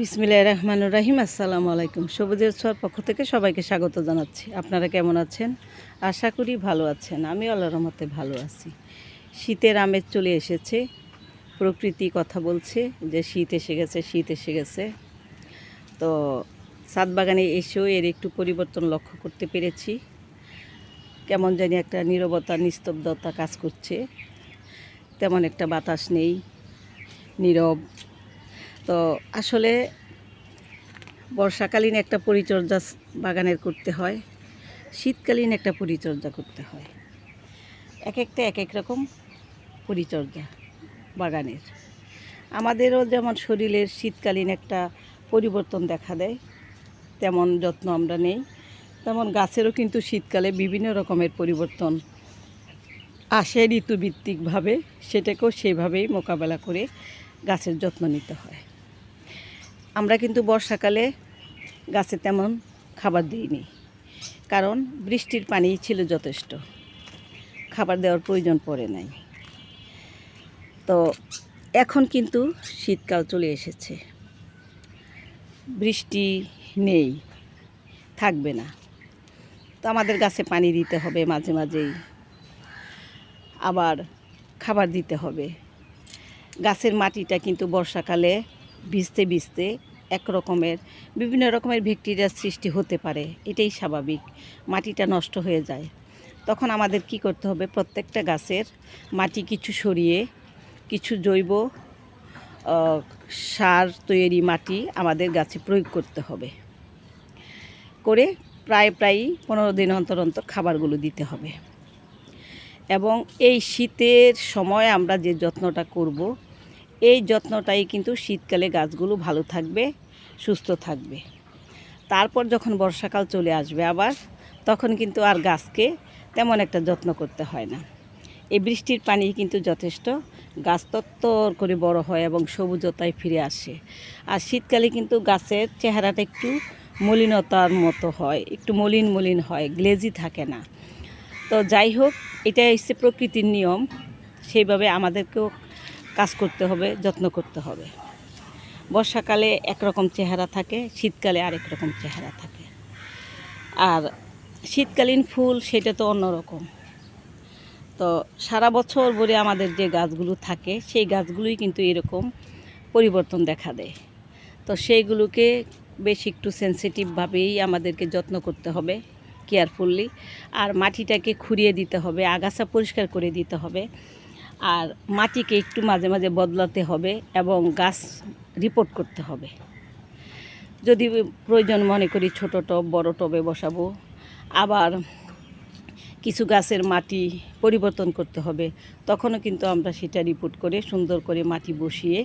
বিসমিল্লাহ রহমানুর রাহিম, আসসালামু আলাইকুম। সবুজের ছোঁয়ার পক্ষ থেকে সবাইকে স্বাগত জানাচ্ছি। আপনারা কেমন আছেন? আশা করি ভালো আছেন। আমি আল্লাহ রহমতে ভালো আছি। শীতের আমেজ চলে এসেছে। প্রকৃতি কথা বলছে যে শীত এসে গেছে, শীত এসে গেছে। তো সাত বাগানে এসেও এর একটু পরিবর্তন লক্ষ্য করতে পেরেছি। কেমন জানি একটা নীরবতা, নিস্তব্ধতা কাজ করছে। তেমন একটা বাতাস নেই। নীরব তো আসলে বর্ষাকালীন একটা পরিচর্যা বাগানের করতে হয়, শীতকালীন একটা পরিচর্যা করতে হয়। এক একটা এক এক রকম পরিচর্যা বাগানের। আমাদেরও যেমন শরীরের শীতকালীন একটা পরিবর্তন দেখা দেয়, তেমন যত্ন আমরা নেই। তেমন গাছেরও কিন্তু শীতকালে বিভিন্ন রকমের পরিবর্তন আসে ঋতুভিত্তিকভাবে, সেটাকেও সেভাবেই মোকাবেলা করে গাছের যত্ন নিতে হয়। আমরা কিন্তু বর্ষাকালে গাছে তেমন খাবার দিইনি। কারণ বৃষ্টির পানি ছিল যথেষ্ট। খাবার দেওয়ার প্রয়োজন পড়ে নাই। তো এখন কিন্তু শীতকাল চলে এসেছে। বৃষ্টি নেই, থাকবে না। তো আমাদের গাছে পানি দিতে হবে মাঝে মাঝেই। আবার খাবার দিতে হবে। গাছের মাটিটা কিন্তু বর্ষাকালে ভিজতে ভিজতে এক রকমের, বিভিন্ন রকমের ব্যাকটেরিয়ার সৃষ্টি হতে পারে। এটাই স্বাভাবিক। মাটিটা নষ্ট হয়ে যায়। তখন আমাদের কি করতে হবে? প্রত্যেকটা গাছের মাটি কিছু সরিয়ে, কিছু জৈব সার তৈরি মাটি আমাদের গাছে প্রয়োগ করতে হবে। করে প্রায় প্রায়ই পনেরো দিন অন্তর অন্তর খাবারগুলো দিতে হবে। এবং এই শীতের সময় আমরা যে যত্নটা করব এই যত্নটাই কিন্তু শীতকালে গাছগুলো ভালো থাকবে, সুস্থ থাকবে। তারপর যখন বর্ষাকাল চলে আসবে আবার, তখন কিন্তু আর গাছকে তেমন একটা যত্ন করতে হয় না। এই বৃষ্টির পানি কিন্তু যথেষ্ট, গাছ তত্তর করে বড় হয় এবং সবুজতায় ফিরে আসে। আর শীতকালে কিন্তু গাছের চেহারাটা একটু মলিনতার মতো হয়, একটু মলিন মলিন হয়, গ্লেজি থাকে না। তো যাই হোক এটা হচ্ছে প্রকৃতির নিয়ম। সেইভাবে আমাদেরকেও কাজ করতে হবে, যত্ন করতে হবে। বর্ষাকালে একরকম চেহারা থাকে, শীতকালে আরেক রকম চেহারা থাকে। আর শীতকালীন ফুল সেটা তো অন্যরকম। তো সারা বছর ভরে আমাদের যে গাছগুলো থাকে, সেই গাছগুলোই কিন্তু এরকম পরিবর্তন দেখা দেয়। তো সেইগুলোকে বেশ একটু সেন্সিটিভভাবেই আমাদেরকে যত্ন করতে হবে কেয়ারফুললি আর মাটিটাকে খুঁড়িয়ে দিতে হবে, আগাছা পরিষ্কার করে দিতে হবে। আর মাটিকে একটু মাঝে মাঝে বদলাতে হবে এবং গাছ রিপোর্ট করতে হবে। যদি প্রয়োজন মনে করি ছোট টব, বড় টবে বসাবো। আবার কিছু গাছের মাটি পরিবর্তন করতে হবে, তখনও কিন্তু আমরা সেটা রিপোর্ট করে সুন্দর করে মাটি বসিয়ে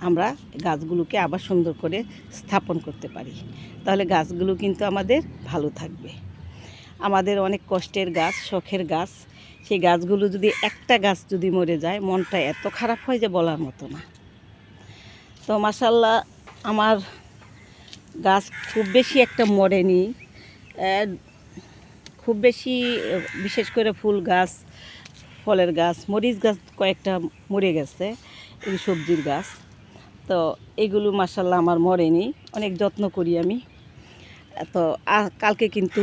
আমরা গাছগুলোকে আবার সুন্দর করে স্থাপন করতে পারি। তাহলে গাছগুলো কিন্তু আমাদের ভালো থাকবে। আমাদের অনেক কষ্টের গাছ, শখের গাছ সেই গাছগুলো যদি একটা গাছ যদি মরে যায়, মনটা এত খারাপ হয় যে বলার মতো না। তো মাসাল্লাহ আমার গাছ খুব বেশি একটা মরেনি। খুব বেশি, বিশেষ করে ফুল গাছ, ফলের গাছ, মরিচ গাছ কয়েকটা মরে গেছে, এই সবজির গাছ। তো এগুলো মাসাল্লাহ আমার মরেনি, অনেক যত্ন করি আমি। তো কালকে কিন্তু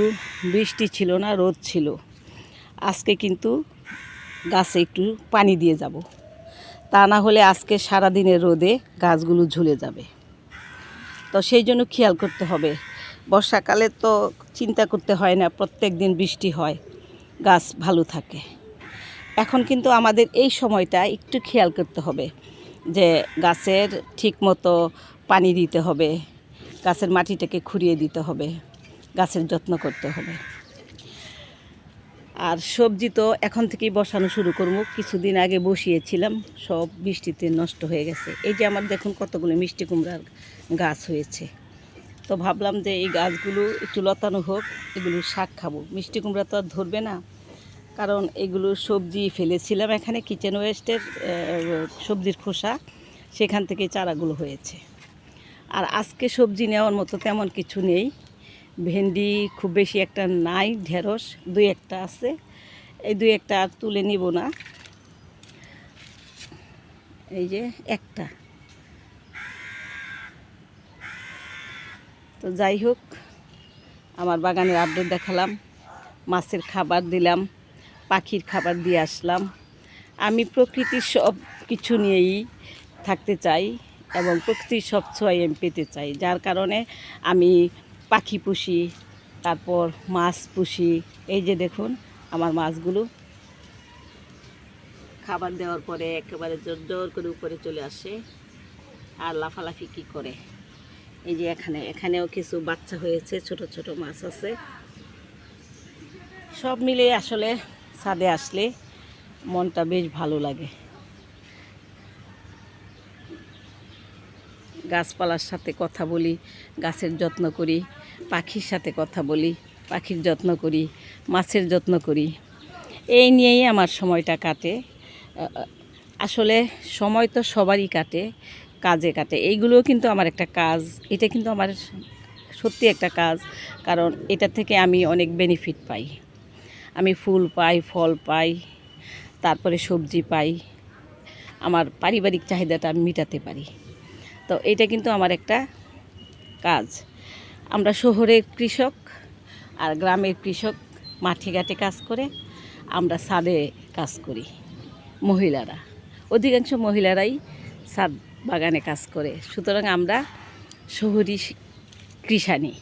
বৃষ্টি ছিল না, রোদ ছিল। আজকে কিন্তু গাছে একটু পানি দিয়ে যাব। তা না হলে আজকে সারা দিনের রোদে গাছগুলো ঝুলে যাবে। তো সেই জন্য খেয়াল করতে হবে। বর্ষাকালে তো চিন্তা করতে হয় না, প্রত্যেক দিন বৃষ্টি হয়, গাছ ভালো থাকে। এখন কিন্তু আমাদের এই সময়টা একটু খেয়াল করতে হবে যে গাছের ঠিক মতো পানি দিতে হবে, গাছের মাটিটাকে খুঁড়িয়ে দিতে হবে, গাছের যত্ন করতে হবে। আর সবজি তো এখন থেকেই বসানো শুরু করব। কিছুদিন আগে বসিয়েছিলাম, সব বৃষ্টিতে নষ্ট হয়ে গেছে। এই যে আমার দেখুন কতগুলো মিষ্টি কুমড়ার গাছ হয়েছে। তো ভাবলাম যে এই গাছগুলো একটু লতানো হোক, এগুলো শাক খাব। মিষ্টি কুমড়া তো আর ধরবে না, কারণ এগুলো সবজি ফেলেছিলাম এখানে কিচেন ওয়েস্টের সবজির খোসা, সেখান থেকে চারাগুলো হয়েছে। আর আজকে সবজি নেওয়ার মতো তেমন কিছু নেই। ভেন্ডি খুব বেশি একটা নাই, ঢেঁড়স, দুই একটা আছে। এই দুই একটা আর তুলে নিব না। এই যে একটা। তো যাই হোক, আমার বাগানের আপডেট দেখালাম, মাছের খাবার দিলাম, পাখির খাবার দিয়ে আসলাম। আমি প্রকৃতির সব কিছু নিয়েই থাকতে চাই এবং প্রকৃতির সব ছোঁয়াই আমি পেতে চাই, যার কারণে আমি পাখি পুষি, তারপর মাছ পুষি, এই যে দেখুন আমার মাছগুলো। খাবার দেওয়ার পরে একেবারে জোর জোর করে উপরে চলে আসে। আর লাফালাফি কি করে? এই যে এখানে, এখানেও কিছু বাচ্চা হয়েছে, ছোট ছোট মাছ আছে। সব মিলে আসলে ছাদে আসলে মনটা বেশ ভালো লাগে। গাছপালার সাথে কথা বলি, গাছের যত্ন করি, পাখির সাথে কথা বলি, পাখির যত্ন করি, মাছের যত্ন করি। এই নিয়েই আমার সময়টা কাটে। আসলে সময় তো সবারই কাটে, কাজে কাটে। এইগুলোও কিন্তু আমার একটা কাজ, এটা কিন্তু আমার সত্যি একটা কাজ, কারণ এটা থেকে আমি অনেক বেনিফিট পাই। আমি ফুল পাই, ফল পাই, তারপরে সবজি পাই, আমার পারিবারিক চাহিদাটা আমি মেটাতে পারি। তো এটা কিন্তু আমার একটা কাজ। আমরা শহরের কৃষক আর গ্রামের কৃষক মাঠে ঘাটে কাজ করে, আমরা ছাদে কাজ করি, মহিলারা। অধিকাংশ মহিলারাই ছাদ বাগানে কাজ করে। সুতরাং আমরা শহরি কৃষানি।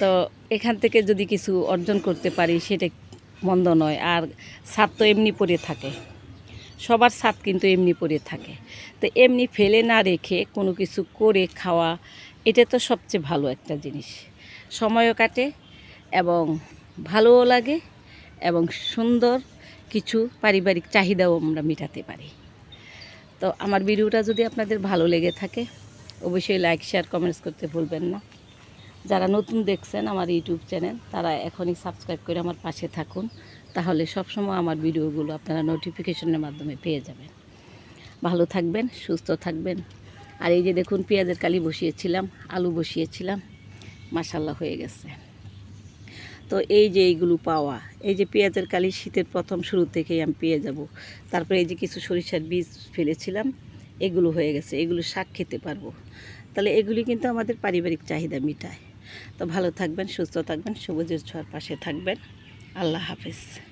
তো এখান থেকে যদি কিছু অর্জন করতে পারি, সেটা মন্দ নয়। আর ছাদ তো এমনি পড়ে থাকে। সবার স্বাদ কিন্তু এমনি পড়ে থাকে। তো এমনি ফেলে না রেখে কোনো কিছু করে খাওয়া, এটা তো সবচেয়ে ভালো একটা জিনিস। সময়ও কাটে এবং ভালোও লাগে এবং সুন্দর কিছু পারিবারিক চাহিদাও আমরা মেটাতে পারি। তো আমার ভিডিওটা যদি আপনাদের ভালো লেগে থাকে, অবশ্যই লাইক শেয়ার কমেন্টস করতে ভুলবেন না। যারা নতুন দেখছেন আমার ইউটিউব চ্যানেল, তারা এখনই সাবস্ক্রাইব করে আমার পাশে থাকুন। তাহলে সবসময় আমার ভিডিওগুলো আপনারা নোটিফিকেশনের মাধ্যমে পেয়ে যাবেন। ভালো থাকবেন, সুস্থ থাকবেন। আর এই যে দেখুন, পেঁয়াজের কালি বসিয়েছিলাম, আলু বসিয়েছিলাম মাসাল্লাহ হয়ে গেছে। তো এই যে এইগুলো পাওয়া, এই যে পেঁয়াজের কালি শীতের প্রথম শুরু থেকেই আমি পেয়ে যাব। তারপরে এই যে কিছু সরিষার বীজ ফেলেছিলাম, এগুলো হয়ে গেছে, এগুলো শাক খেতে পারব। তাহলে এগুলি কিন্তু আমাদের পারিবারিক চাহিদা মিটায়। তো ভালো থাকবেন, সুস্থ থাকবেন, সবুজের ছোঁয়ার পাশে থাকবেন। আল্লাহ হাফেজ।